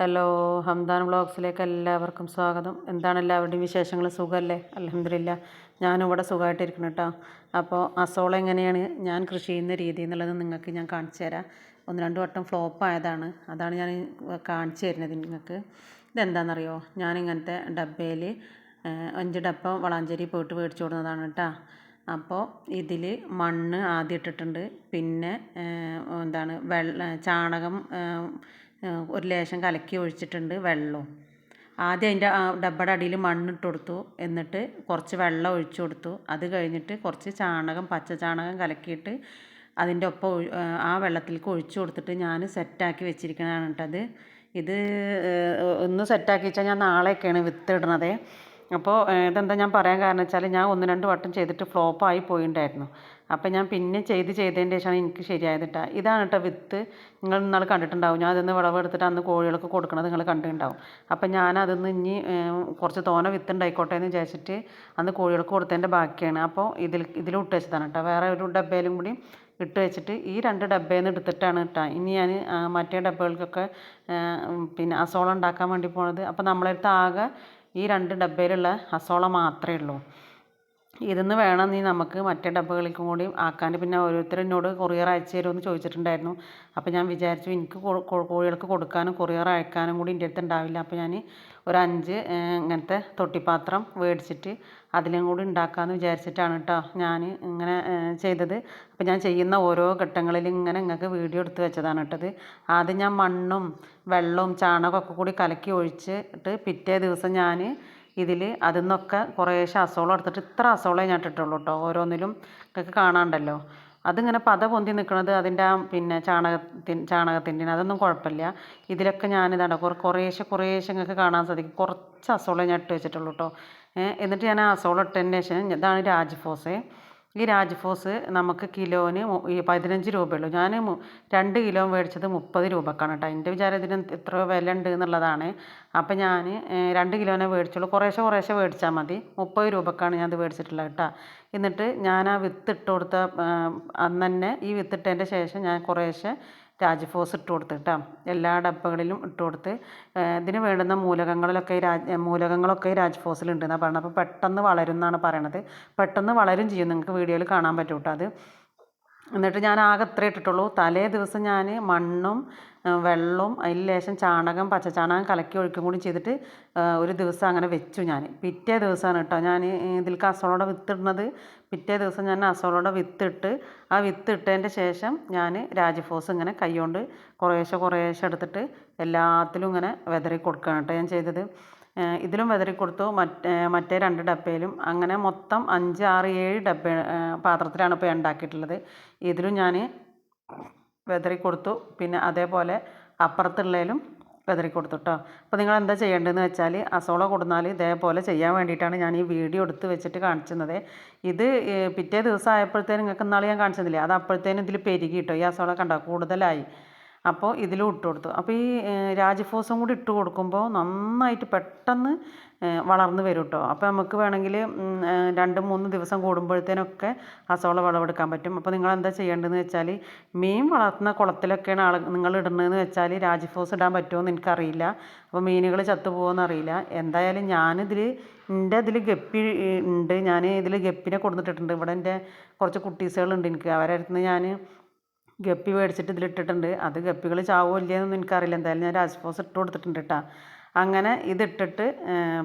Hello Hamdan ബ്ലോഗ്സിലേക്ക് എല്ലാവർക്കും സ്വാഗതം. എന്താണ് എല്ലാവരുടെയും വിശേഷങ്ങൾ? സുഖമല്ലേ അലഹമില്ല ഇവിടെ സുഖമായിട്ടിരിക്കണം കേട്ടോ അപ്പോൾ അസോള എങ്ങനെയാണ്? ഞാൻ കൃഷി ചെയ്യുന്ന രീതി എന്നുള്ളത് നിങ്ങൾക്ക് ഞാൻ കാണിച്ചു തരാം. ഒന്ന് രണ്ട് വട്ടം ഫ്ലോപ്പ് ആയതാണ്. അതാണ് ഞാൻ കാണിച്ചു തരുന്നത് നിങ്ങൾക്ക്. ഇതെന്താണെന്നറിയോ? ഞാൻ ഇങ്ങനത്തെ ഡബ്ബയിൽ അഞ്ച് ഡപ്പ വളാഞ്ചേരി പോയിട്ട് മേടിച്ചു കൊടുക്കുന്നതാണ് കേട്ടോ അപ്പോൾ ഇതിൽ മണ്ണ് ആദ്യം ഇട്ടിട്ടുണ്ട്. പിന്നെ എന്താണ് വെള്ള ചാണകം ഒരു ലേശം കലക്കി ഒഴിച്ചിട്ടുണ്ട് വെള്ളവും. ആദ്യം അതിന്റെ ഡബ്ബയുടെ അടിയിൽ മണ്ണിട്ട് കൊടുത്തു. എന്നിട്ട് കുറച്ച് വെള്ളം ഒഴിച്ചു കൊടുത്തു. അത് കഴിഞ്ഞിട്ട് കുറച്ച് ചാണകം പച്ച ചാണകം കലക്കിയിട്ട് അതിന്റെ ഒപ്പം ആ വെള്ളത്തിലേക്ക് ഒഴിച്ചു കൊടുത്തിട്ട് ഞാൻ സെറ്റാക്കി വെച്ചിരിക്കണതാണ് കേട്ടത് ഇത്. ഒന്ന് സെറ്റാക്കി വെച്ചാൽ ഞാൻ നാളെയൊക്കെയാണ് വിത്തിടണത് അപ്പോൾ ഇതെന്താ ഞാൻ പറയാൻ കാരണം വെച്ചാൽ ഞാൻ ഒന്ന് രണ്ട് വട്ടം ചെയ്തിട്ട് ഫ്ലോപ്പായി പോയിണ്ടായിരുന്നു. അപ്പോൾ ഞാൻ പിന്നെ ചെയ്ത് ചെയ്തതിന്റെ ശേഷമാണ് എനിക്ക് ശരിയായത് കേട്ടോ ഇതാണ് കേട്ടോ വിത്ത്. നിങ്ങൾ ഇന്നാൾ കണ്ടിട്ടുണ്ടാവും. ഞാൻ അതിന്ന് വിളവെടുത്തിട്ട് അന്ന് കോഴികൾക്ക് കൊടുക്കണത് നിങ്ങൾ കണ്ടിട്ടുണ്ടാവും. അപ്പം ഞാൻ അതിന്ന് ഇനി കുറച്ച് തോന വിത്ത് ഉണ്ടായിക്കോട്ടെ എന്ന് വിചാരിച്ചിട്ട് അന്ന് കോഴികൾക്ക് കൊടുത്തതിന്റെ ബാക്കിയാണ്. അപ്പോൾ ഇതിൽ ഇതിൽ ഇട്ട് വെച്ചതാണ് കേട്ടോ വേറെ ഒരു ഡബ്ബയിലും കൂടി ഇട്ട് വെച്ചിട്ട് ഈ രണ്ട് ഡബ്ബയിൽ നിന്ന് എടുത്തിട്ടാണ് കേട്ടോ ഇനി ഞാൻ മറ്റേ ഡബ്ബകൾക്കൊക്കെ പിന്നെ അസോള ഉണ്ടാക്കാൻ വേണ്ടി പോണത്. അപ്പോൾ നമ്മളടുത്ത് ആകെ ഈ രണ്ട് ഡബ്ബയിലുള്ള അസോള മാത്രമേ ഉള്ളൂ. ഇതിന്ന് വേണം നീ നമുക്ക് മറ്റേ ഡബ്ബകളിലേക്കും കൂടി ആക്കാൻ പിന്നെ ഓരോരുത്തർ എന്നോട് കൊറിയർ അയച്ചു തരുമെന്ന് ചോദിച്ചിട്ടുണ്ടായിരുന്നു. അപ്പോൾ ഞാൻ വിചാരിച്ചു എനിക്ക് കോഴികൾക്ക് കൊടുക്കാനും കൊറിയർ അയക്കാനും കൂടി എന്റെ അടുത്ത് ഉണ്ടാവില്ല. അപ്പോൾ ഞാൻ ഒരു അഞ്ച് ഇങ്ങനത്തെ തൊട്ടിപ്പാത്രം മേടിച്ചിട്ട് അതിലും കൂടി ഉണ്ടാക്കാമെന്ന് വിചാരിച്ചിട്ടാണ് കേട്ടോ ഞാൻ ഇങ്ങനെ ചെയ്തത്. അപ്പോൾ ഞാൻ ചെയ്യുന്ന ഓരോ ഘട്ടങ്ങളിൽ ഇങ്ങനെ നിങ്ങൾക്ക് വീഡിയോ എടുത്ത് വെച്ചതാണ് കേട്ടത്. ആദ്യം ഞാൻ മണ്ണും വെള്ളവും ചാണകമൊക്കെ കൂടി കലക്കി ഒഴിച്ചിട്ട് പിറ്റേ ദിവസം ഞാൻ ഇതിൽ അതിൽ നിന്നൊക്കെ കുറേശ്ശെ അസോളം എടുത്തിട്ട് ഇത്ര അസോളേ ഞാൻ ഇട്ടിട്ടുള്ളൂ കേട്ടോ ഓരോന്നിലും ഒക്കെ കാണാണ്ടല്ലോ. അതിങ്ങനെ പത പൊന്തി നിൽക്കുന്നത് അതിന്റെ ആ പിന്നെ ചാണകത്തിൻ ചാണകത്തിന്റെ അതൊന്നും കുഴപ്പമില്ല. ഇതിലൊക്കെ ഞാനിതാണ് കുറേശ്ശെ കുറേശ്ശെ നിങ്ങൾക്ക് കാണാൻ സാധിക്കും. കുറച്ച് അസോളേ ഞാൻ ഇട്ട് വെച്ചിട്ടുള്ളൂ കേട്ടോ എന്നിട്ട് ഞാൻ ആ അസോളം ഇട്ടതിന് ശേഷം ഇതാണ് രാജ്ഫോസേ ഈ രാജ്ഫോസ് നമുക്ക് കിലോന് പതിനഞ്ച് രൂപയുള്ളൂ. ഞാൻ രണ്ട് കിലോ മേടിച്ചത് മുപ്പത് രൂപക്കാണ് കേട്ടോ. എന്റെ വിചാരം ഇതിന് എത്ര വില ഉണ്ട് എന്നുള്ളതാണ്. അപ്പം ഞാൻ രണ്ട് കിലോനെ മേടിച്ചുള്ളൂ. കുറേശ്ശെ കുറേശ്ശെ മേടിച്ചാൽ മതി. മുപ്പത് രൂപക്കാണ് ഞാൻ ഇത് മേടിച്ചിട്ടുള്ളത് കേട്ടോ. എന്നിട്ട് ഞാൻ ആ വിത്ത് ഇട്ട് കൊടുത്ത അന്ന് തന്നെ ഈ വിത്തിട്ടതിന്റെ ശേഷം ഞാൻ കുറേശ്ശെ രാജ്ഫോസ് ഇട്ട് കൊടുത്ത് കേട്ടോ. എല്ലാ ഡബ്ബകളിലും ഇട്ട് കൊടുത്ത്. ഇതിന് വേണ്ടുന്ന മൂലകങ്ങളിലൊക്കെ രാജ് മൂലകങ്ങളൊക്കെ രാജ്ഫോസിലുണ്ട് എന്നാണ് പറയുന്നത് അപ്പോൾ പെട്ടെന്ന് വളരും എന്നാണ് പറയണത്. പെട്ടെന്ന് വളരും ചെയ്യും. നിങ്ങൾക്ക് വീഡിയോയിൽ കാണാൻ പറ്റും കേട്ടോ അത്. എന്നിട്ട് ഞാൻ ആകെ അത്രേ ഇട്ടിട്ടുള്ളൂ. തലേ ദിവസം ഞാൻ മണ്ണും വെള്ളവും അതിൽ ലേശം ചാണകം പച്ചച്ചാണകം കലക്കി ഒഴിക്കും കൂടി ചെയ്തിട്ട് ഒരു ദിവസം അങ്ങനെ വെച്ചു ഞാൻ പിറ്റേ ദിവസമാണ് കേട്ടോ ഞാൻ ഇതിൽ അസോളയുടെ വിത്തിടുന്നത്. പിറ്റേ ദിവസം ഞാൻ അസോളയുടെ വിത്തിട്ട് ആ വിത്തിട്ടതിന്റെ ശേഷം ഞാൻ രാജഫോസ് ഇങ്ങനെ കൈ കൊണ്ട് കുറേശ്ശെ കുറേശ്ശെ എടുത്തിട്ട് എല്ലാത്തിലും ഇങ്ങനെ വിതറി കൊടുക്കുകയാണ് കേട്ടോ ഞാൻ ചെയ്തത്. ഇതിലും വിതറി കൊടുത്തു. മറ്റേ മറ്റേ രണ്ട് ഡബ്ബയിലും. അങ്ങനെ മൊത്തം അഞ്ച് ആറ് ഏഴ് ഡബ്ബ പാത്രത്തിലാണ് ഇപ്പോൾ ഉണ്ടാക്കിയിട്ടുള്ളത്. ഇതിലും ഞാൻ വിതറി കൊടുത്തു. പിന്നെ അതേപോലെ അപ്പുറത്തുള്ളതിലും വിതറി കൊടുത്തു കേട്ടോ അപ്പോൾ നിങ്ങൾ എന്താ ചെയ്യേണ്ടതെന്ന് വെച്ചാൽ അസോള കൊടുന്നാൽ ഇതേപോലെ ചെയ്യാൻ വേണ്ടിയിട്ടാണ് ഞാൻ ഈ വീഡിയോ എടുത്ത് വെച്ചിട്ട് കാണിച്ചത്. ഇത് പിറ്റേ ദിവസം ആയപ്പോഴത്തേനും നിങ്ങൾക്ക് ഇന്നാൾ ഞാൻ കാണിച്ചതില്ലേ? അത് അപ്പോഴത്തേനും ഇതിൽ പെരുകി കേട്ടോ ഈ അസോള കണ്ടോ? കൂടുതലായി. അപ്പോൾ ഇതിലും ഇട്ട് കൊടുത്തു. അപ്പോൾ ഈ രാജഫോസും കൂടി ഇട്ട് കൊടുക്കുമ്പോൾ നന്നായിട്ട് പെട്ടെന്ന് വളർന്നു വരും കേട്ടോ അപ്പോൾ നമുക്ക് വേണമെങ്കിൽ രണ്ട് മൂന്ന് ദിവസം കൂടുമ്പോഴത്തേനൊക്കെ അസോള വിളവെടുക്കാൻ പറ്റും. അപ്പോൾ നിങ്ങൾ എന്താ ചെയ്യേണ്ടതെന്ന് വെച്ചാൽ മീൻ വളർത്തുന്ന കുളത്തിലൊക്കെയാണ് ആൾ നിങ്ങൾ ഇടുന്നതെന്ന് വെച്ചാൽ രാജഫോസ് ഇടാൻ പറ്റുമോ എന്ന് എനിക്കറിയില്ല. അപ്പോൾ മീനുകൾ ചത്തുപോകുമെന്ന് അറിയില്ല. എന്തായാലും ഞാനിതിൽ എന്റെ ഇതിൽ ഗപ്പി ഉണ്ട് ഞാൻ ഇതിൽ ഗപ്പിനെ കൊടുത്തിട്ടുണ്ട് ഇവിടെ എന്റെ കുറച്ച് കുട്ടീസുകളുണ്ട് എനിക്ക്. അവരുടെ ഞാൻ ഗപ്പി മേടിച്ചിട്ട് ഇതിലിട്ടിട്ടുണ്ട്. അത് ഗപ്പികൾ ചാവോ ഇല്ലയെന്നൊന്നും എനിക്കറിയില്ല. എന്തായാലും ഞാൻ രാജ്ഫോസ് ഇട്ട് കൊടുത്തിട്ടുണ്ട് കേട്ടോ അങ്ങനെ ഇതിട്ടിട്ട്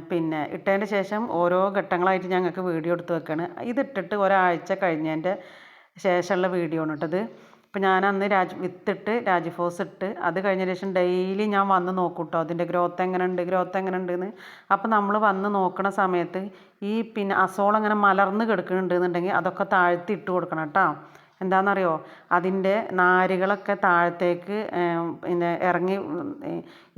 പിന്നെ ഇട്ടതിന്റെ ശേഷം ഓരോ ഘട്ടങ്ങളായിട്ട് ഞങ്ങൾക്ക് വീഡിയോ എടുത്ത് വെക്കുകയാണ് ഇതിട്ടിട്ട് ഒരാഴ്ച കഴിഞ്ഞതിന്റെ ശേഷമുള്ള വീഡിയോ ആണ് കേട്ടത് അപ്പോൾ ഞാൻ അന്ന് രാജ് വിത്തിട്ട് രാജ്ഫോസ് ഇട്ട് അത് കഴിഞ്ഞ ശേഷം ഡെയിലി ഞാൻ വന്ന് നോക്കും കേട്ടോ അതിന്റെ ഗ്രോത്ത് എങ്ങനെ ഉണ്ട് ഗ്രോത്ത് എങ്ങനെ ഉണ്ടെന്ന് അപ്പോൾ നമ്മൾ വന്ന് നോക്കുന്ന സമയത്ത് ഈ പിന്നെ അസോളങ്ങനെ മലർന്ന് കിടക്കുന്നുണ്ടെന്നുണ്ടെങ്കിൽ അതൊക്കെ താഴ്ത്തി ഇട്ട് കൊടുക്കണം കേട്ടോ എന്താണെന്നറിയോ അതിന്റെ നാരുകളൊക്കെ താഴത്തേക്ക് പിന്നെ ഇറങ്ങി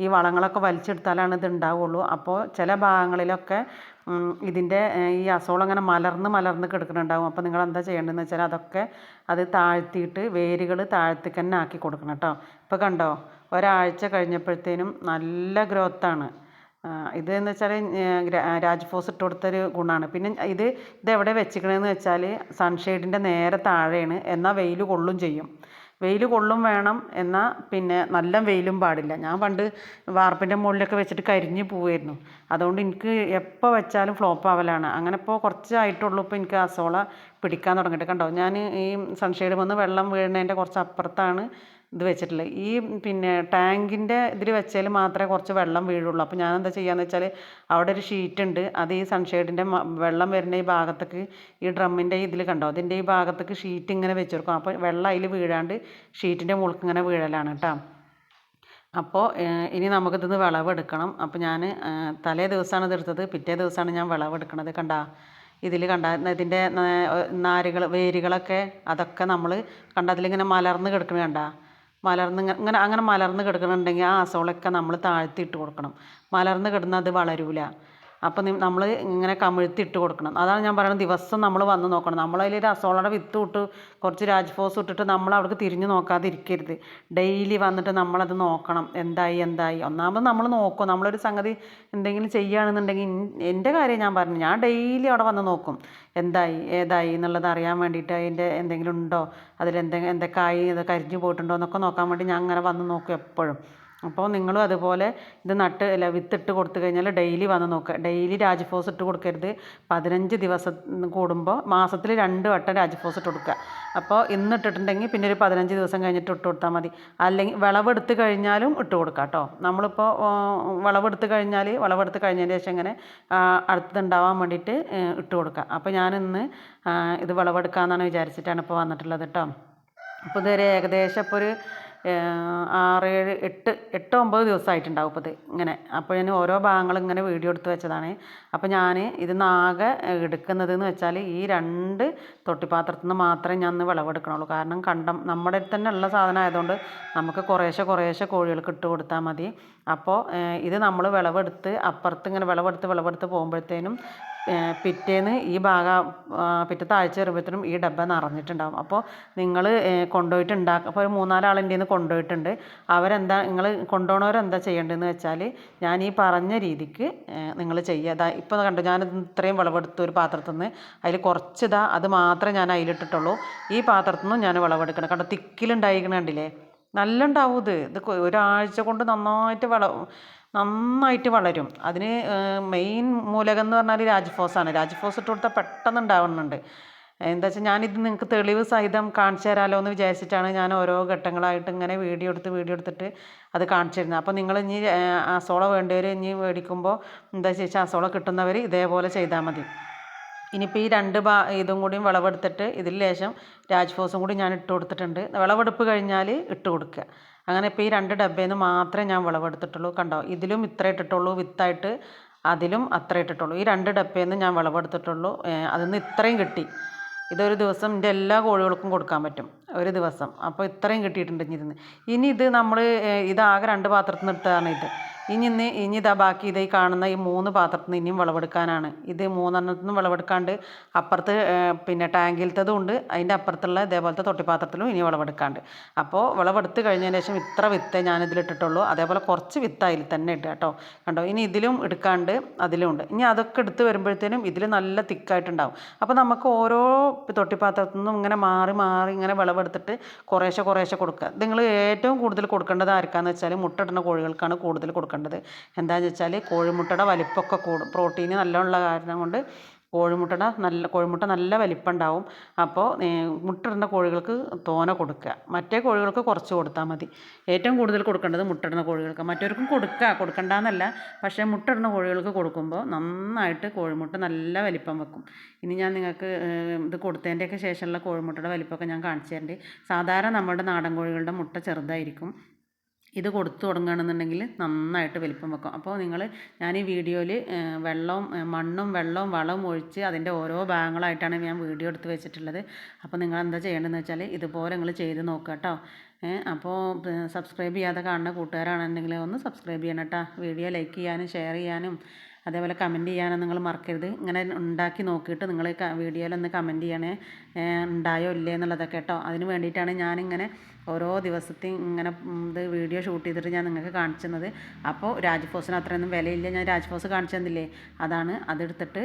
ഈ വളങ്ങളൊക്കെ വലിച്ചെടുത്താലാണ് ഇത് ഉണ്ടാവുള്ളൂ. അപ്പോൾ ചില ഭാഗങ്ങളിലൊക്കെ ഇതിന്റെ ഈ അസോളം അങ്ങനെ മലർന്ന് മലർന്ന് കിടക്കുന്നുണ്ടാവും. അപ്പോൾ നിങ്ങൾ എന്താ ചെയ്യേണ്ടതെന്ന് വെച്ചാൽ അതൊക്കെ അത് താഴ്ത്തിയിട്ട് വേരുകൾ താഴത്തേക്ക് തന്നെ ആക്കി കൊടുക്കണം കേട്ടോ. ഇപ്പോൾ കണ്ടോ? ഒരാഴ്ച കഴിഞ്ഞപ്പോഴത്തേനും നല്ല ഗ്രോത്താണ്. ഇത് എന്ന് വെച്ചാൽ രാജ്ഫോസ് ഇട്ട് കൊടുത്തൊരു ഗുണമാണ് പിന്നെ ഇത് ഇത് എവിടെ വെച്ചിക്കണേന്ന് വെച്ചാൽ സൺഷെയ്ഡിന്റെ നേരെ താഴെയാണ്. എന്നാൽ വെയിൽ കൊള്ളും ചെയ്യും. വെയിൽ കൊള്ളും വേണം എന്നാൽ പിന്നെ നല്ല വെയിലും പാടില്ല. ഞാൻ പണ്ട് വാർപ്പിന്റെ മുകളിലൊക്കെ വെച്ചിട്ട് കരിഞ്ഞ് പോവായിരുന്നു. അതുകൊണ്ട് എനിക്ക് എപ്പോൾ വെച്ചാലും ഫ്ലോപ്പ് ആവലാണ്. അങ്ങനെ ഇപ്പോൾ കുറച്ചായിട്ടുള്ളൂ ഇപ്പോൾ എനിക്ക് അസോള പിടിക്കാൻ തുടങ്ങിയിട്ട്. കണ്ടോ ഞാൻ ഈ സൺഷെയ്ഡ് വന്ന് വെള്ളം വീഴുന്നതിന്റെ കുറച്ച് അപ്പുറത്താണ് ഇത് വെച്ചിട്ടുള്ളത്. ഈ പിന്നെ ടാങ്കിന്റെ ഇതിൽ വെച്ചാൽ മാത്രമേ കുറച്ച് വെള്ളം വീഴുള്ളൂ. അപ്പോൾ ഞാൻ എന്താ ചെയ്യാന്ന് വെച്ചാൽ അവിടെ ഒരു ഷീറ്റ് ഉണ്ട്. അത് ഈ സൺഷെയ്ഡിന്റെ വെള്ളം വരുന്ന ഈ ഭാഗത്തേക്ക് ഈ ഡ്രമ്മിന്റെ ഇതിൽ കണ്ടോ അതിന്റെ ഈ ഭാഗത്തേക്ക് ഷീറ്റ് ഇങ്ങനെ വെച്ച് കൊടുക്കും അപ്പോൾ വെള്ളം അതിൽ വീഴാണ്ട് ഷീറ്റിന്റെ മുളക്ക് ഇങ്ങനെ വീഴലാണ് കേട്ടോ അപ്പോൾ ഇനി നമുക്കിതിന്ന് വിളവെടുക്കണം. അപ്പോൾ ഞാൻ തലേ ദിവസമാണ് ഇതെടുത്തത് പിറ്റേ ദിവസമാണ് ഞാൻ വിളവെടുക്കണത്. കണ്ടാ? ഇതിൽ കണ്ട ഇതിന്റെ നാരുകൾ വേരുകളൊക്കെ അതൊക്കെ നമ്മൾ കണ്ട അതിലിങ്ങനെ മലർന്ന് കിടക്കണ കണ്ട? മലർന്ന് ഇങ്ങ- ഇങ്ങനെ അങ്ങനെ മലർന്ന് കിടക്കണുണ്ടെങ്കിൽ ആ അസോളൊക്കെ നമ്മൾ താഴ്ത്തി ഇട്ട് കൊടുക്കണം. മലർന്ന് കിടന്നാൽ അത് വളരൂല. അപ്പോൾ നമ്മൾ ഇങ്ങനെ കമിഴ്ത്തി ഇട്ട് കൊടുക്കണം. അതാണ് ഞാൻ പറയുന്നത് ദിവസം നമ്മൾ വന്ന് നോക്കണം. നമ്മളതിൽ ഒരു അസോളയുടെ വിത്ത് ഇട്ട് കുറച്ച് രാജ്ഫോസ് ഇട്ടിട്ട് നമ്മൾ അവിടേക്ക് തിരിഞ്ഞു നോക്കാതിരിക്കരുത് ഡെയിലി വന്നിട്ട് നമ്മളത് നോക്കണം. എന്തായി എന്തായി. ഒന്നാമത് നമ്മൾ നോക്കും. നമ്മളൊരു സംഗതി എന്തെങ്കിലും ചെയ്യുകയാണെന്നുണ്ടെങ്കിൽ എന്റെ കാര്യം ഞാൻ പറഞ്ഞു. ഞാൻ ഡെയിലി അവിടെ വന്ന് നോക്കും. എന്തായി ഏതായി എന്നുള്ളത് അറിയാൻ വേണ്ടിയിട്ട് അതിന്റെ എന്തെങ്കിലും ഉണ്ടോ? അതിലെന്തെങ്കിലും എന്തൊക്കെ ആയി? അത് കരിഞ്ഞു പോയിട്ടുണ്ടോ? എന്നൊക്കെ നോക്കാൻ വേണ്ടി ഞാൻ അങ്ങനെ വന്ന് നോക്കും എപ്പോഴും. അപ്പോൾ നിങ്ങളും അതുപോലെ ഇത് നട്ട് അല്ല വിത്തിട്ട് കൊടുത്തു കഴിഞ്ഞാൽ ഡെയിലി വന്ന് നോക്കുക ഡെയിലി രാജ്ഫോസ് ഇട്ട് കൊടുക്കരുത്. പതിനഞ്ച് ദിവസം കൂടുമ്പോൾ മാസത്തിൽ രണ്ട് വട്ടം രാജ്ഫോസ് ഇട്ട് കൊടുക്കുക. അപ്പോൾ ഇന്ന് ഇട്ടിട്ടുണ്ടെങ്കിൽ പിന്നെ ഒരു പതിനഞ്ച് ദിവസം കഴിഞ്ഞിട്ട് ഇട്ട് കൊടുത്താൽ മതി. അല്ലെങ്കിൽ വിളവെടുത്ത് കഴിഞ്ഞാലും ഇട്ട് കൊടുക്കുക കേട്ടോ. നമ്മളിപ്പോൾ വിളവെടുത്ത് കഴിഞ്ഞാൽ വിളവെടുത്ത് കഴിഞ്ഞതിന് ശേഷം ഇങ്ങനെ അടുത്തതുണ്ടാവാൻ വേണ്ടിയിട്ട് ഇട്ട് കൊടുക്കുക. അപ്പോൾ ഞാനിന്ന് ഇത് വിളവെടുക്കാമെന്നാണ് വിചാരിച്ചിട്ടാണ് ഇപ്പോൾ വന്നിട്ടുള്ളത് കേട്ടോ. അപ്പോൾ ഇതുവരെ ഏകദേശം ഇപ്പോൾ ഒരു ഏഹ്, ആറ് ഏഴ് എട്ട് എട്ട് ഒമ്പത് ദിവസമായിട്ടുണ്ടാവും ഇപ്പോൾ ഇത് ഇങ്ങനെ. അപ്പോൾ ഞാൻ ഓരോ ഭാഗങ്ങൾ ഇങ്ങനെ വീഡിയോ എടുത്ത് വെച്ചതാണ്. അപ്പോൾ ഞാൻ ഇതിന്ന് ആകെ എടുക്കുന്നത് എന്ന് വെച്ചാൽ ഈ രണ്ട് തൊട്ടിപ്പാത്രത്തിൽ നിന്ന് മാത്രമേ ഞാൻ ഇന്ന് വിളവെടുക്കണുള്ളൂ. കാരണം കണ്ടം നമ്മുടെ അടുത്ത് തന്നെ ഉള്ള സാധനം ആയതുകൊണ്ട് നമുക്ക് കുറേശ്ശെ കുറേശ്ശെ കോഴികൾക്ക് ഇട്ട് കൊടുത്താൽ മതി. അപ്പോൾ ഇത് നമ്മൾ വിളവെടുത്ത് അപ്പുറത്ത് ഇങ്ങനെ വിളവെടുത്ത് വിളവെടുത്ത് പോകുമ്പോഴത്തേനും പിറ്റേന്ന് ഈ ഭാഗം പിറ്റത്തെ ആഴ്ച വരുമ്പോഴത്തേനും ഈ ഡബ്ബ നിറഞ്ഞിട്ടുണ്ടാകും അപ്പോൾ നിങ്ങൾ കൊണ്ടുപോയിട്ട് ഉണ്ടാക്കുക അപ്പോൾ ഒരു മൂന്നാലാളിന്റെ നിന്ന് കൊണ്ടുപോയിട്ടുണ്ട്. അവരെന്താ നിങ്ങൾ കൊണ്ടുപോകണവരെന്താ ചെയ്യേണ്ടതെന്ന് വെച്ചാൽ ഞാൻ ഈ പറഞ്ഞ രീതിക്ക് നിങ്ങൾ ചെയ്യുക. അതാ ഇപ്പോൾ കണ്ടു ഞാൻ ഇത്രയും വിളവെടുത്തു ഒരു പാത്രത്തിൽ നിന്ന് അതിൽ കുറച്ച് ഇതാ അത് മാത്രമേ ഞാൻ അതിലിട്ടിട്ടുള്ളൂ. ഈ പാത്രത്തിൽ നിന്നും ഞാൻ വിളവെടുക്കണം. കണ്ടോ തിക്കിലുണ്ടായിരിക്കണ കണ്ടില്ലേ? നല്ല ഉണ്ടാവും ഇത് ഇത് ഒരാഴ്ച കൊണ്ട് നന്നായിട്ട് വിള നന്നായിട്ട് വളരും. അതിന് മെയിൻ മൂലകം എന്ന് പറഞ്ഞാൽ രാജ്ഫോസാണ്. രാജ്ഫോസ് ഇട്ട് കൊടുത്താൽ പെട്ടെന്ന് ഉണ്ടാവുന്നുണ്ട് എന്താ വെച്ചാൽ ഞാനിത് നിങ്ങൾക്ക് തെളിവ് സഹിതം കാണിച്ചു തരാമല്ലോ എന്ന് വിചാരിച്ചിട്ടാണ് ഞാൻ ഓരോ ഘട്ടങ്ങളായിട്ട് ഇങ്ങനെ വീഡിയോ എടുത്ത് വീഡിയോ എടുത്തിട്ട് അത് കാണിച്ചു തരുന്നത്. അപ്പോൾ നിങ്ങൾ ഇനി ആസോള വേണ്ടവർ ഇനി മേടിക്കുമ്പോൾ എന്താ ചോദിച്ചാൽ അസോള കിട്ടുന്നവർ ഇതേപോലെ ചെയ്താൽ മതി. ഇനിയിപ്പോൾ ഈ രണ്ട് ഭാ ഇതും കൂടിയും വിളവെടുത്തിട്ട് ഇതിൽ ശേഷം രാജ്ഫോസും കൂടി ഞാൻ ഇട്ട് കൊടുത്തിട്ടുണ്ട്. വിളവെടുപ്പ് കഴിഞ്ഞാൽ ഇട്ട് കൊടുക്കുക. അങ്ങനെ ഇപ്പോൾ ഈ രണ്ട് ഡബ്ബയിൽ നിന്ന് മാത്രമേ ഞാൻ വിളവെടുത്തിട്ടുള്ളൂ. കണ്ടോ? ഇതിലും ഇത്ര ഇട്ടിട്ടുള്ളൂ വിത്തായിട്ട് അതിലും അത്ര ഇട്ടിട്ടുള്ളൂ. ഈ രണ്ട് ഡബ്ബയിൽ നിന്ന് ഞാൻ വിളവെടുത്തിട്ടുള്ളൂ. അതിൽ നിന്ന് ഇത്രയും കിട്ടി. ഇതൊരു ദിവസം എന്റെ എല്ലാ കോഴികൾക്കും കൊടുക്കാൻ പറ്റും ഒരു ദിവസം. അപ്പോൾ ഇത്രയും കിട്ടിയിട്ടുണ്ട് ഇനി ഇത് നമ്മൾ ഇതാകെ രണ്ട് പാത്രത്തിൽ നിന്ന് എടുത്തതാണ് ഇത്. ഇനി ഇന്ന് ഇനി ഇതാ ബാക്കി ഇതായി കാണുന്ന ഈ മൂന്ന് പാത്രത്തിൽ നിന്ന് ഇനിയും വിളവെടുക്കാനാണ്. ഇത് മൂന്നെണ്ണത്തിൽ നിന്ന് വിളവെടുക്കാണ്ട് അപ്പുറത്ത് പിന്നെ ടാങ്കിലത്തതും ഉണ്ട്. അതിന്റെ അപ്പുറത്തുള്ള ഇതേപോലത്തെ തൊട്ടിപ്പാത്രത്തിലും ഇനി വിളവെടുക്കാണ്ട്. അപ്പോൾ വിളവെടുത്ത് കഴിഞ്ഞതിന് ശേഷം ഇത്ര വിത്തേ ഞാൻ ഇതിലിട്ടിട്ടുള്ളൂ അതേപോലെ കുറച്ച് വിത്ത് അതിൽ തന്നെ ഇട്ട് കേട്ടോ. കണ്ടോ? ഇനി ഇതിലും എടുക്കാണ്ട് അതിലും ഉണ്ട്. ഇനി അതൊക്കെ എടുത്ത് വരുമ്പോഴത്തേനും ഇതിൽ നല്ല തിക്കായിട്ടുണ്ടാവും. അപ്പോൾ നമുക്ക് ഓരോ തൊട്ടിപ്പാത്രത്തിൽ നിന്നും ഇങ്ങനെ മാറി മാറി ഇങ്ങനെ വിളവെടുത്തിട്ട് കുറേശ്ശെ കുറേശ്ശെ കൊടുക്കുക. നിങ്ങൾ ഏറ്റവും കൂടുതൽ കൊടുക്കേണ്ടത് ആർക്കാന്ന് വെച്ചാൽ മുട്ടിടുന്ന കോഴികൾക്കാണ് കൂടുതൽ കൊടുക്കേണ്ടത് എന്താണെന്ന് വെച്ചാൽ കോഴിമുട്ടയുടെ വലിപ്പമൊക്കെ കൂടും. പ്രോട്ടീന് നല്ലോണമുള്ള കാരണം കൊണ്ട് കോഴിമുട്ടയുടെ നല്ല കോഴിമുട്ട നല്ല വലിപ്പം ഉണ്ടാവും അപ്പോൾ മുട്ടയിടുന്ന കോഴികൾക്ക് തോന കൊടുക്കുക. മറ്റേ കോഴികൾക്ക് കുറച്ച് കൊടുത്താൽ മതി. ഏറ്റവും കൂടുതൽ കൊടുക്കേണ്ടത് മുട്ടയിടുന്ന കോഴികൾക്ക്. മറ്റവർക്കും കൊടുക്കുക. കൊടുക്കണ്ടെന്നല്ല. പക്ഷേ മുട്ടയിടുന്ന കോഴികൾക്ക് കൊടുക്കുമ്പോൾ നന്നായിട്ട് കോഴിമുട്ട നല്ല വലിപ്പം വെക്കും. ഇനി ഞാൻ നിങ്ങൾക്ക് ഇത് കൊടുത്തതിന്റെയൊക്കെ ശേഷമുള്ള കോഴിമുട്ടയുടെ വലിപ്പമൊക്കെ ഞാൻ കാണിച്ചു തരുന്നുണ്ട് സാധാരണ നമ്മുടെ നാടൻ കോഴികളുടെ മുട്ട ചെറുതായിരിക്കും. ഇത് കൊടുത്തു തുടങ്ങുകയാണെന്നുണ്ടെങ്കിൽ നന്നായിട്ട് വലിപ്പം വെക്കും. അപ്പോൾ നിങ്ങൾ ഞാൻ ഈ വീഡിയോയിൽ വെള്ളവും മണ്ണും വെള്ളവും വളവും ഒഴിച്ച് അതിന്റെ ഓരോ ഭാഗങ്ങളായിട്ടാണ് ഞാൻ വീഡിയോ എടുത്ത് വെച്ചിട്ടുള്ളത്. അപ്പോൾ നിങ്ങൾ എന്താ ചെയ്യേണ്ടതെന്ന് വെച്ചാൽ ഇതുപോലെ നിങ്ങൾ ചെയ്ത് നോക്കുക കേട്ടോ. അപ്പോൾ സബ്സ്ക്രൈബ് ചെയ്യാതെ കാണുന്ന കൂട്ടുകാരാണെന്നുണ്ടെങ്കിൽ ഒന്ന് സബ്സ്ക്രൈബ് ചെയ്യണം കേട്ടോ. വീഡിയോ ലൈക്ക് ചെയ്യാനും ഷെയർ ചെയ്യാനും അതേപോലെ കമന്റ് ചെയ്യാനും നിങ്ങൾ മറക്കരുത്. ഇങ്ങനെ ഉണ്ടാക്കി നോക്കിയിട്ട് നിങ്ങൾ വീഡിയോയിലൊന്ന് കമന്റ് ചെയ്യണേ. ഉണ്ടായോ ഇല്ലേ എന്നുള്ളതൊക്കെ കേട്ടോ. അതിന് വേണ്ടിയിട്ടാണ് ഞാനിങ്ങനെ ഓരോ ദിവസത്തെയും ഇങ്ങനെ ഇത് വീഡിയോ ഷൂട്ട് ചെയ്തിട്ട് ഞാൻ നിങ്ങൾക്ക് കാണിച്ചത് അപ്പോൾ രാജ്ഫോസിന് അത്രയൊന്നും വിലയില്ല. ഞാൻ രാജ്ഫോസ് കാണിച്ചു തന്നില്ലേ അതാണ് അതെടുത്തിട്ട്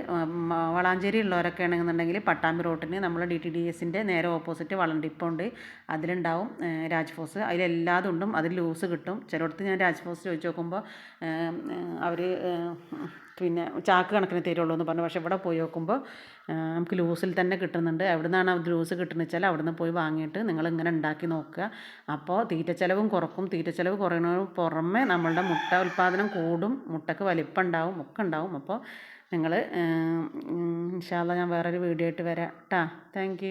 വളാഞ്ചേരി ഉള്ളവരൊക്കെ ആണെന്നുണ്ടെങ്കിൽ പട്ടാമ്പി റോട്ടിന് നമ്മൾ ഡി ടി ഡി എസിന്റെ നേരെ ഓപ്പോസിറ്റ് വളണ്ടിപ്പുണ്ട്. അതിലുണ്ടാവും രാജ്ഫോസ്. അതിലെല്ലാതും ഉണ്ടും. അതിൽ ലൂസ് കിട്ടും. ചിലയിടത്ത് ഞാൻ രാജ്ഫോസ് ചോദിച്ചു നോക്കുമ്പോൾ അവർ പിന്നെ ചാക്ക് കണക്കിന് തരുള്ളൂ എന്ന് പറഞ്ഞു. പക്ഷേ ഇവിടെ പോയി നോക്കുമ്പോൾ നമുക്ക് ലൂസിൽ തന്നെ കിട്ടുന്നുണ്ട്. എവിടെ നിന്നാണ് ഗ്രൂസ് കിട്ടുന്നത് വെച്ചാൽ അവിടെ നിന്ന് പോയി വാങ്ങിയിട്ട് നിങ്ങൾ ഇങ്ങനെ ഉണ്ടാക്കി നോക്കുക. അപ്പോൾ തീറ്റ ചിലവും കുറക്കും. തീറ്റ ചിലവ് കുറയുന്നതിന് പുറമെ നമ്മളുടെ മുട്ട ഉൽപ്പാദനം കൂടും. മുട്ടക്ക് വലിപ്പം ഉണ്ടാവും ഒക്കെ ഉണ്ടാവും. അപ്പോൾ നിങ്ങൾ ഇൻഷാല്ല ഞാൻ വേറൊരു വീഡിയോ ആയിട്ട് വരാം. കേട്ടോ താങ്ക്